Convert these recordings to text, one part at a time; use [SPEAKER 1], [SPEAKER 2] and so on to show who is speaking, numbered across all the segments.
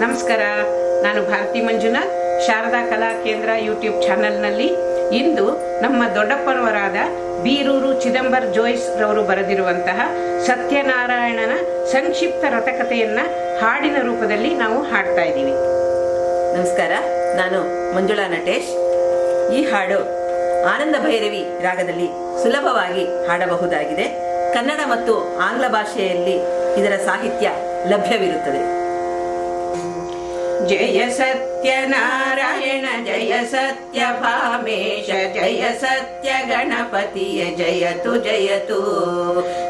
[SPEAKER 1] ನಮಸ್ಕಾರ. ನಾನು ಭಾರತಿ ಮಂಜುನಾಥ್, ಶಾರದಾ ಕಲಾ ಕೇಂದ್ರ ಯೂಟ್ಯೂಬ್ ಚಾನೆಲ್ನಲ್ಲಿ. ಇಂದು ನಮ್ಮ ದೊಡ್ಡಪ್ಪನವರಾದ ಬೀರೂರು ಚಿದಂಬರ್ ಜೋಯ್ಸ್ ರವರು ಬರೆದಿರುವಂತಹ ಸತ್ಯನಾರಾಯಣನ ಸಂಕ್ಷಿಪ್ತ ರಥಕಥೆಯನ್ನ ಹಾಡಿನ ರೂಪದಲ್ಲಿ ನಾವು ಹಾಡ್ತಾ ಇದ್ದೀವಿ.
[SPEAKER 2] ನಮಸ್ಕಾರ. ನಾನು ಮಂಜುಳಾ ನಟೇಶ್. ಈ ಹಾಡು ಆನಂದ ಭೈರವಿ ರಾಗದಲ್ಲಿ ಸುಲಭವಾಗಿ ಹಾಡಬಹುದಾಗಿದೆ. ಕನ್ನಡ ಮತ್ತು ಆಂಗ್ಲ ಭಾಷೆಯಲ್ಲಿ ಇದರ ಸಾಹಿತ್ಯ ಲಭ್ಯವಿರುತ್ತದೆ.
[SPEAKER 1] जय सत्यनारायण जय सत्यभामेश जय सत्यगणपतिय जयतु जयतु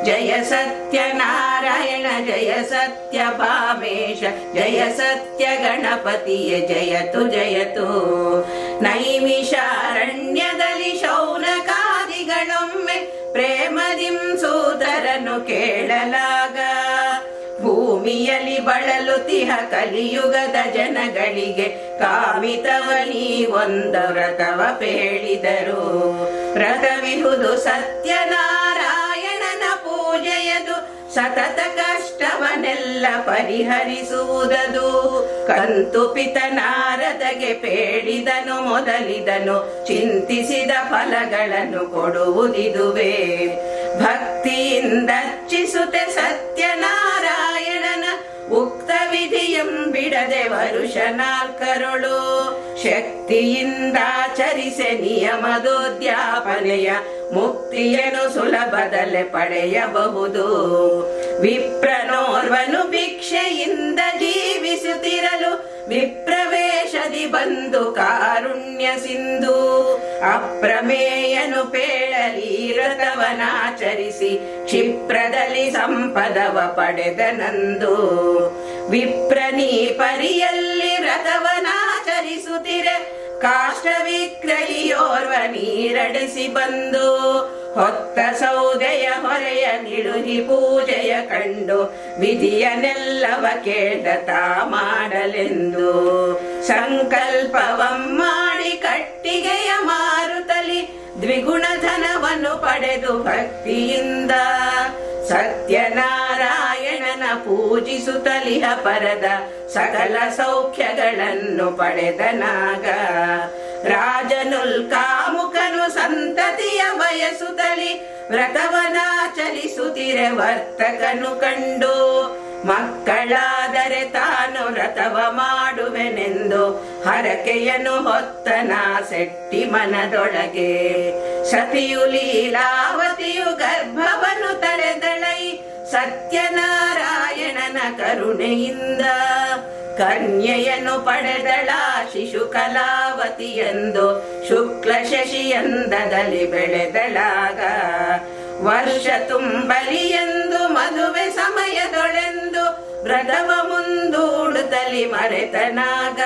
[SPEAKER 1] जय सत्यनारायण जय सत्यभामेश जय सत्यगणपतिय जयतु जयतु नैमिषारण्यदलि शौनकादिगणं प्रेमदिं सूतरनु केळलाग ಭೂಮಿಯಲ್ಲಿ ಬಳಲುತಿಹ ಕಲಿಯುಗದ ಜನಗಳಿಗೆ ಕಾಮಿತವನಿ ಒಂದು ವ್ರತವ ಪೇಳಿದರು. ವ್ರತವಿಹುದು ಸತ್ಯನಾರಾಯಣನ ಪೂಜೆಯದು, ಸತತ ಕಷ್ಟವನ್ನೆಲ್ಲ ಪರಿಹರಿಸುವುದದು. ಕಂತು ಪಿತ ನಾರದಗೆ ಪೇಳಿದನು, ಮೊದಲಿದನು ಚಿಂತಿಸಿದ ಫಲಗಳನ್ನು ಕೊಡುವುದಿದುವೆ. ಭಕ್ತಿಯಿಂದ ಅರ್ಚಿಸುತ್ತೆ ಸತ್ಯನಾರಾಯಣನ ಉಕ್ತ ವಿಧಿಯಂ ಬಿಡದೆ ವರುಷ ನಾಲ್ಕರೊಳು. ಶಕ್ತಿಯಿಂದಾಚರಿಸೆ ನಿಯಮದೋದ್ಯಾಪನೆಯ ಮುಕ್ತಿಯನ್ನು ಸುಲಭದಲ್ಲೇ ಪಡೆಯಬಹುದು. ವಿಪ್ರನೋರ್ವನು ಭಿಕ್ಷೆಯಿಂದ ಜೀವಿಸುತ್ತಿರಲು ವಿಪ್ರವೇಶದಿ ಬಂದು ಕಾರುಣ್ಯ ಸಿಂಧು. ಅಪ್ರಮೇಯನು ಪೇಳಲಿ ರಥವನಾಚರಿಸಿ ಕ್ಷಿಪ್ರದಲ್ಲಿ ಸಂಪದವ ಪಡೆದನಂದು ವಿಪ್ರನಿ ಪರಿಯಲ್ಲಿ ರಥವನಾಚರಿಸುತ್ತಿರೆ ಕಾಷ್ಟ ವಿಕ್ರಯಿಯೋರ್ವ ನೀರಡಿಸಿ ಬಂದು. ಹೊತ್ತ ಸೌದೆಯ ಹೊರೆಯ ನಿಡುಗಿ ಪೂಜೆಯ ಕಂಡು ವಿಧಿಯನೆಲ್ಲವ ಕೇಳ್ದ ತಾ ಮಾಡಲೆಂದು. ಸಂಕಲ್ಪವಂ ಮಾಡಿ ಕಟ್ಟಿಗೆಯ ಮಾರುತಲಿ ದ್ವಿಗುಣ ಧನವನ್ನು ಪಡೆದು ಭಕ್ತಿಯಿಂದ ಸತ್ಯನಾರಾಯಣನ ಪೂಜಿಸುತ್ತಲಿಹ ಪರದ ಸಕಲ ಸೌಖ್ಯಗಳನ್ನು ಪಡೆದನಾಗ ರಾಜನುಲ್ ಕಾಮುಕನು ಸಂತತಿಯ ಬಯಸುತ್ತಲಿ ವ್ರತವನಾಚರಿಸುತ್ತಿರೆ ವರ್ತಕನು ಕಂಡು ಮಕ್ಕಳಾದರೆ ತಾನು ವ್ರತವ ಮಾಡುವೆನೆಂದು ಹರಕೆಯನ್ನು ಹೊತ್ತನ ಸೆಟ್ಟಿ ಮನದೊಳಗೆ. ಸತಿಯು ಲೀಲಾವತಿಯು ಗರ್ಭವನ್ನು ತಳೆದಳೈ ಸತ್ಯನಾರಾಯಣನ ಕರುಣೆಯಿಂದ ಕನ್ಯೆಯನ್ನು ಪಡೆದಳ ಶಿಶು ಕಲಾವತಿಯೆಂದು ಶುಕ್ಲ ಶಶಿಯಂದದಲ್ಲಿ ಬೆಳೆದಳಾಗ. ವರ್ಷ ತುಂಬಲಿ ಎಂದು ಮದುವೆ ಸಮಯದೊಳೆಂದು ವ್ರತವ ಮುಂದೂಡುತ್ತಲಿ ಮರೆತನಾಗ.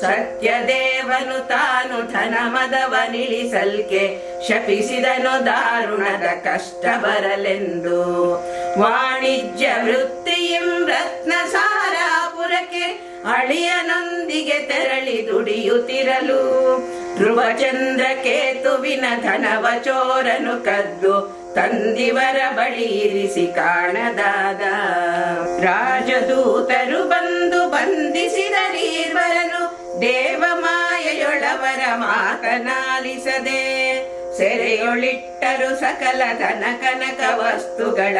[SPEAKER 1] ಸತ್ಯದೇವನು ತಾನು ಧನ ಮದವ ನಿಳಿಸಲ್ಕೆ ಶಪಿಸಿದನು ದಾರುಣದ ಕಷ್ಟ ಬರಲೆಂದು. ವಾಣಿಜ್ಯ ವೃತ್ತಿಯಂ ರತ್ನ ಸಾರಾಪುರಕ್ಕೆ ಅಳಿಯನೊಂದಿಗೆ ತೆರಳಿ ದುಡಿಯುತ್ತಿರಲು. ಧ್ರುವಚಂದ್ರ ಕೇತುವಿನ ಧನವ ಚೋರನು ಕದ್ದು ತಂದಿವರ ಬಳಿ ಇರಿಸಿ ಕಾಣದಾದ ರಾಜದೂತರು ಬಂದು ಬಂಧಿಸಿದರೀರ್ವರನು ದೇವಮಾಯೆಯೊಳವರ ಮಾತನಾಲಿಸದೆ ಸೆರೆಯೊಳಿಟ್ಟರು ಸಕಲ ಕನಕ ವಸ್ತುಗಳ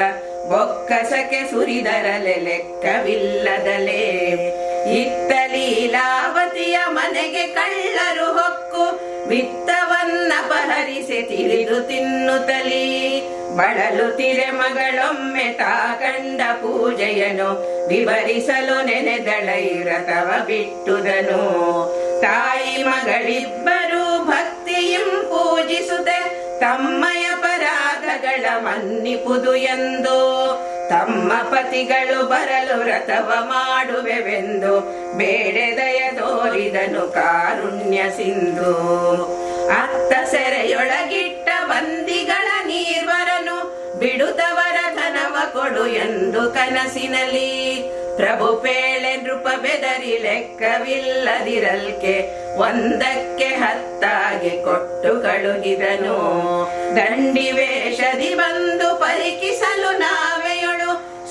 [SPEAKER 1] ಬೊಕ್ಕಸಕ್ಕೆ ಸುರಿದರಲೆ ಲೆಕ್ಕವಿಲ್ಲದಲೇ ಇತ್ತ ಲೀಲಾವತಿಯ ಮನೆಗೆ ಕಳ್ಳರು ಹೊಕ್ಕು ವಿತ್ತವನ್ನ ಪಹರಿಸಿ ತಿಳಿದು ತಿನ್ನುತ್ತಲಿ ತಿರೆ ಮಗಳೊಮ್ಮೆ ತಾ ಕಂಡ ಪೂಜೆಯನು ವಿವರಿಸಲು ನೆನೆದಳೈ ವ್ರತವ ಬಿಟ್ಟುದನು. ತಾಯಿ ಮಗಳಿಬ್ಬರು ಭಕ್ತಿಯಂ ಪೂಜಿಸುತ್ತೆ ತಮ್ಮಯ ಪರಾಧಗಳ ಮನ್ನಿಪುದು ಎಂದು. ತಮ್ಮ ಪತಿಗಳು ಬರಲು ವ್ರತವ ಮಾಡುವೆವೆಂದು ಬೇಡೆದಯ ತೋರಿದನು ಕಾರುಣ್ಯ ಸಿಂಧು. ಅತ್ತ ಸೆರೆಯೊಳಗಿಟ್ಟ ಬಂದಿಗಳ ನೀರ್ವರನು ಬಿಡುತ್ತವರ ಧನವ ಕೊಡು ಎಂದು ಕನಸಿನಲ್ಲಿ. ಪ್ರಭು ಪೇಳೆ ನೃಪ ಬೆದರಿ ಲೆಕ್ಕವಿಲ್ಲದಿರಲ್ಕೆ ಒಂದಕ್ಕೆ ಹತ್ತಾಗಿ ಕೊಟ್ಟು ಕಳುಗಿದನು. ದಂಡಿ ವೇಷದಿ ಬಂದು ಪರಿಕಿಸಲು ನಾವೆಯೊಳು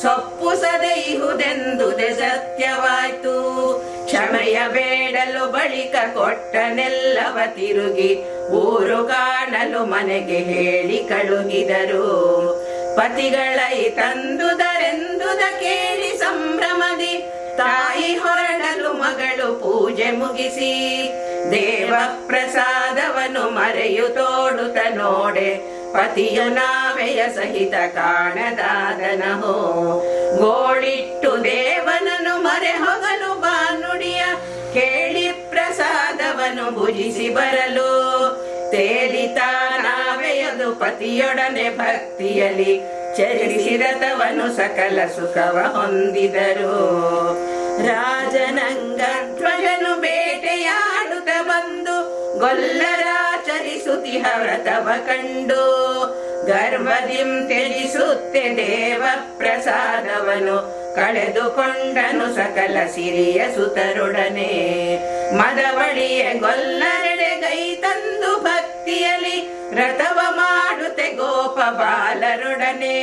[SPEAKER 1] ಸೊಪ್ಪು ಕ್ಷಮಿಸದೆ ಇಹುದೆಂದುದೆ ಸತ್ಯವಾಯ್ತು ಕ್ಷಮೆಯ ಬೇಡಲು ಬಳಿಕ ಕೊಟ್ಟನೆಲ್ಲವ ತಿರುಗಿ ಊರು ಕಾಣಲು ಮನೆಗೆ ಹೇಳಿ ಕಳುಹಿದರು. ಪತಿಗಳೈ ತಂದುದರೆಂದುದ ಕೇಳಿ ಸಂಭ್ರಮದಿ. ತಾಯಿ ಹೊರಡಲು ಮಗಳು ಪೂಜೆ ಮುಗಿಸಿ. ದೇವ ಪ್ರಸಾದವನು ಮರೆಯು ತೋಡುತ್ತ ನೋಡೆ. ಪತಿಯು ನಾವೆಯ ಸಹಿತ ಕಾಣದಾದನಹೋ. ಗೋಳಿಟ್ಟು ದೇವನನು ಮರೆ ಹೊಗಲು ಬಾನುಡಿಯ ಕೇಳಿ ಪ್ರಸಾದವನು ಭುಜಿಸಿ ಬರಲು. ತೇಲಿತ ನಾವೆಯದು ಪತಿಯೊಡನೆ ಭಕ್ತಿಯಲಿ ಚರಿಸಿರತವನು ಸಕಲ ಸುಖವ ಹೊಂದಿದರು. ರಾಜನಂಗ ಧ್ವಜನು ಬೇಟೆಯಾಡುತ್ತ ಬಂದು ಗೊಲ್ಲರಾಚರಿಸುತ್ತಿಹ ವ್ರತವ ಕಂಡು ಗರ್ವದಿಂ ತಿಳಿಸುತ್ತೆ ದೇವ ಪ್ರಸಾದವನು ಕಳೆದುಕೊಂಡನು ಸಕಲ ಸಿರಿಯ ಸುತರೊಡನೆ. ಮದವಳಿಯ ಗೊಲ್ಲರೆಡೆ ಗೈ ತಂದು ಭಕ್ತಿಯಲಿ ವ್ರತವ ಮಾಡುತ್ತೆ ಗೋಪ ಬಾಲರೊಡನೆ.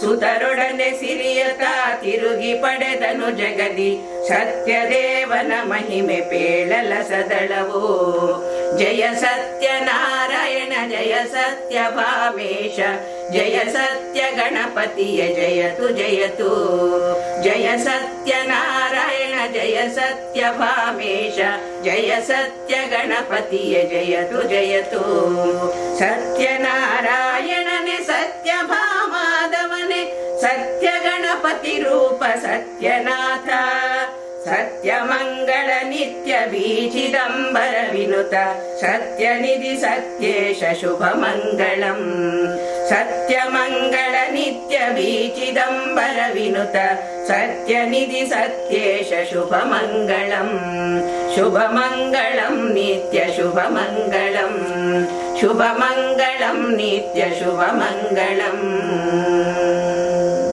[SPEAKER 1] ಸುತರೊಡನೆ ಸಿರಿಯತ ತಿರುಗಿ ಪಡೆದನು ಜಗದಿ ಸತ್ಯದೇವನ ಮಹಿಮೆ ಪೇಳಲ ಸದಳವು జయ సత్యనారాయణ జయ సత్యభావేశ జయ సత్య గణపతియ జయతు జయతు జయ సత్యనారాయణ జయ సత్యభావేశ జయ సత్య గణపతియ జయతు జయతు సత్యనారాయణని సత్యభామాధవని సత్య గణపతి రూప సత్యనాథ సత్యమంగ नित्यबीचिदम्बरविनुत सत्यनिधि सत्येश शुभमङ्गलम् सत्यमङ्गलनित्यबीचिदम्बरविनुत सत्यनिधि सत्येश शुभमङ्गलम् शुभमङ्गलम् नित्यशुभमङ्गलम् शुभमङ्गलम् नित्यशुभमङ्गलम्